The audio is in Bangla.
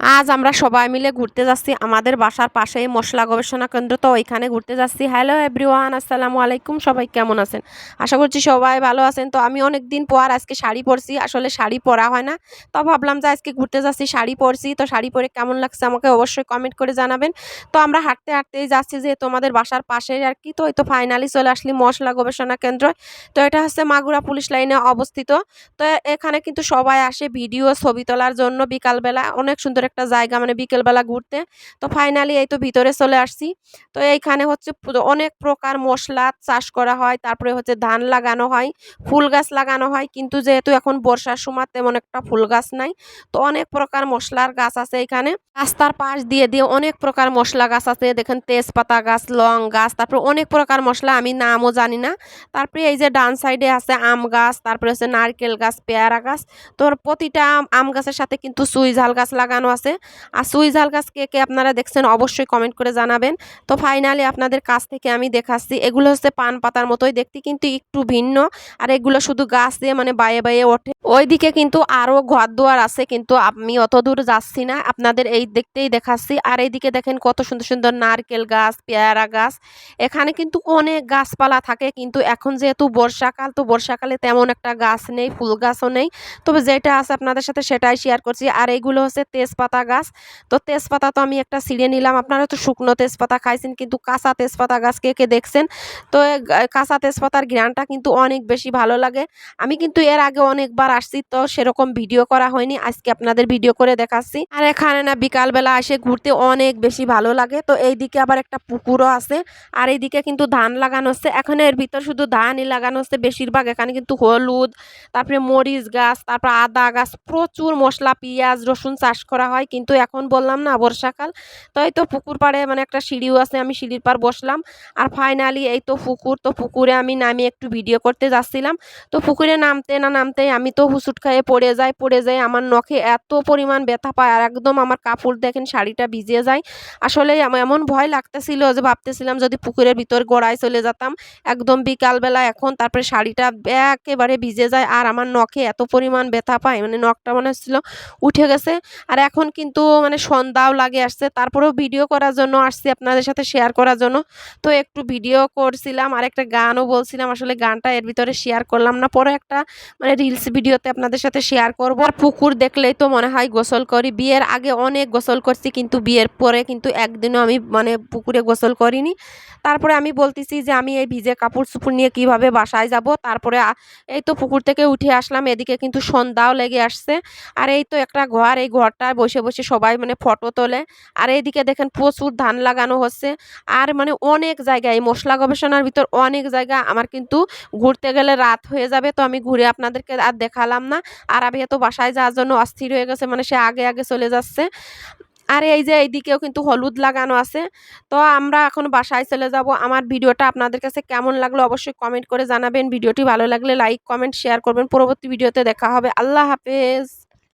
আজ আমরা সবাই মিলে ঘুরতে যাচ্ছি আমাদের বাসার পাশেই মশলা গবেষণা কেন্দ্র। তো ওইখানে ঘুরতে যাচ্ছি। হ্যালো এভরিওয়ান আসসালামু আলাইকুম। সবাই কেমন আছেন? আশা করছি সবাই ভালো আছেন। তো আমি অনেক দিন পর আজকে শাড়ি পরছি। আসলে শাড়ি পরা হয় না। তো ভাবলাম যে আজকে ঘুরতে যাচ্ছি, শাড়ি পরছি। তো শাড়ি পরে কেমন লাগছে আমাকে অবশ্যই কমেন্ট করে জানাবেন। তো আমরা হাঁটতে হাঁটতেই যাচ্ছি যে তোমাদের বাসার পাশেই আর কি। তো এই তো ফাইনালি চলে আসলি মশলা গবেষণা কেন্দ্র। তো এটা হচ্ছে মাগুরা পুলিশ লাইনে অবস্থিত। তো এখানে কিন্তু সবাই আসে ভিডিও ছবি তোলার জন্য বিকালবেলা। অনেক সুন্দর একটা জায়গা মানে বিকেলবেলা ঘুরতে। তো ফাইনালি এই তো ভিতরে চলে আসছি। তো এইখানে হচ্ছে অনেক প্রকার মশলা চাষ করা হয়, তারপরে হচ্ছে ধান লাগানো হয়, ফুল গাছ লাগানো হয়। কিন্তু যেহেতু এখন বর্ষার সময় তেমন একটা ফুল গাছ নাই। তো অনেক প্রকার মশলার গাছ আছে এখানে রাস্তার পাশ দিয়ে দিয়ে অনেক প্রকার মশলা গাছ আছে। দেখেন তেজপাতা গাছ, লং গাছ, তারপরে অনেক প্রকার মশলা, আমি নামও জানি না। তারপরে এই যে ডান সাইডে আছে আম গাছ, তারপরে হচ্ছে নারকেল গাছ, পেয়ারা গাছ। তোর প্রতিটা আম- গাছের সাথে কিন্তু সুই ঝাল গাছ লাগানো আর সুই ঝাল গাছ কে কে আপনারা দেখছেন অবশ্যই কমেন্ট করে জানাবেন। তো ফাইনালি আপনাদের কাছ থেকে আমি দেখাচ্ছি। এগুলো হচ্ছে পান পাতার মতোই। দেখতে কিন্তু একটু ভিন্ন। আর এগুলো শুধু গাছ দিয়ে মানে বায়ে বায়ে ওঠে। ওইদিকে কিন্তু আরও ঘর দুয়ার আছে, কিন্তু আমি অত দূর যাচ্ছি না। আপনাদের এই দেখতেই দেখাচ্ছি। আর এইদিকে দেখেন কত সুন্দর সুন্দর নারকেল গাছ, পেয়ারা গাছ। এখানে কিন্তু অনেক গাছপালা থাকে, কিন্তু এখন যেহেতু বর্ষাকাল, তো বর্ষাকালে তেমন একটা গাছ নেই, ফুল গাছও নেই। তবে যেটা আছে আপনাদের সাথে সেটাই শেয়ার করছি। আর এইগুলো হচ্ছে তেজপাতা গাছ। তো তেজপাতা তো আমি একটা ছিঁড়ে নিলাম। আপনারা তো শুকনো তেজপাতা খাইছেন, কিন্তু কাঁচা তেজপাতা গাছ কে কে দেখছেন? তো কাঁচা তেজপাতার ঘ্রাণটা কিন্তু অনেক বেশি ভালো লাগে। আমি কিন্তু এর আগে অনেকবার আসছি, তো সেরকম ভিডিও করা হয়নি। আজকে আপনাদের ভিডিও করে দেখাচ্ছি। আর এখানে না বিকালবেলা এসে ঘুরতে অনেক বেশি ভালো লাগে। তো এইদিকে আবার একটা পুকুরও আছে। আর এইদিকে কিন্তু ধান লাগানো হচ্ছে। এখন এর ভিতর শুধু ধানই লাগানো হচ্ছে বেশিরভাগ। এখানে কিন্তু হলুদ, তারপরে মরিচ গাছ, তারপর আদা গাছ, প্রচুর মশলা, পেঁয়াজ, রসুন চাষ করা হয়। কিন্তু এখন বললাম না, বর্ষাকাল। তো এই তো পুকুর পাড়ে মানে একটা সিঁড়িও আছে, আমি সিঁড়ির পার বসলাম। আর ফাইনালি এই তো পুকুর, তো পুকুরে আমি নামিয়ে একটু ভিডিও করতে যাচ্ছিলাম। তো পুকুরে নামতে না নামতে আমি তো হুসুট খাইয়ে পড়ে যাই পড়ে যাই আমার নখে এত পরিমাণ ব্যথা পায়। আর একদম আমার কাপড় দেখেন শাড়িটা ভিজে যায়। আসলে এম- এমন ভয় লাগতেছিল যে ভাবতেছিলাম যদি পুকুরের ভিতর গোড়ায় চলে যেতাম। একদম বিকালবেলা এখন তারপরে শাড়িটা একেবারে ভিজে যায়। আর আমার নখে এত পরিমাণ ব্যথা পায় মানে নখটা মনে হচ্ছিল উঠে গেছে। আর এখন কিন্তু মানে সন্ধ্যাও লাগে আসছে তারপরেও ভিডিও করার জন্য আসছি আপনাদের সাথে শেয়ার করার জন্য। তো একটু ভিডিও করছিলাম আর একটা গানও বলছিলাম। আসলে গানটা এর ভিতরে শেয়ার করলাম না। পরে একটা মানে রিলস ভিডিওতে আপনাদের সাথে শেয়ার করব। আর পুকুর দেখলেই তো মনে হয় গোসল করি। বিয়ের আগে অনেক গোসল করছি কিন্তু বিয়ের পরে কিন্তু একদিনও আমি মানে পুকুরে গোসল করিনি। তারপরে আমি বলতেছি যে আমি এই ভিজে কাপড় চুপড় নিয়ে কীভাবে বাসায় যাব। তারপরে এই তো পুকুর থেকে উঠে আসলাম। এদিকে কিন্তু সন্ধ্যাও লেগে আসছে। আর এই তো একটা ঘর, এই ঘরটায় বসে বসে বসে সবাই মানে ফটো তোলে। আর এইদিকে দেখেন প্রচুর ধান লাগানো হচ্ছে। আর মানে অনেক জায়গায় এই মশলা গবেষণার ভিতর অনেক জায়গা আমার কিন্তু ঘুরতে গেলে রাত হয়ে যাবে। তো আমি ঘুরে আপনাদেরকে আর দেখালাম না। আর আমি তো বাসায় যাওয়ার জন্য অস্থির হয়ে গেছে মানে সে আগে আগে চলে যাচ্ছে। আর এই যে এইদিকেও কিন্তু হলুদ লাগানো আছে। তো আমরা এখন বাসায় চলে যাব। আমার ভিডিওটা আপনাদের কাছে কেমন লাগল অবশ্যই কমেন্ট করে জানাবেন। ভিডিওটি ভালো লাগলে লাইক কমেন্ট শেয়ার করবেন। পরবর্তী ভিডিওতে দেখা হবে। আল্লাহ হাফেজ।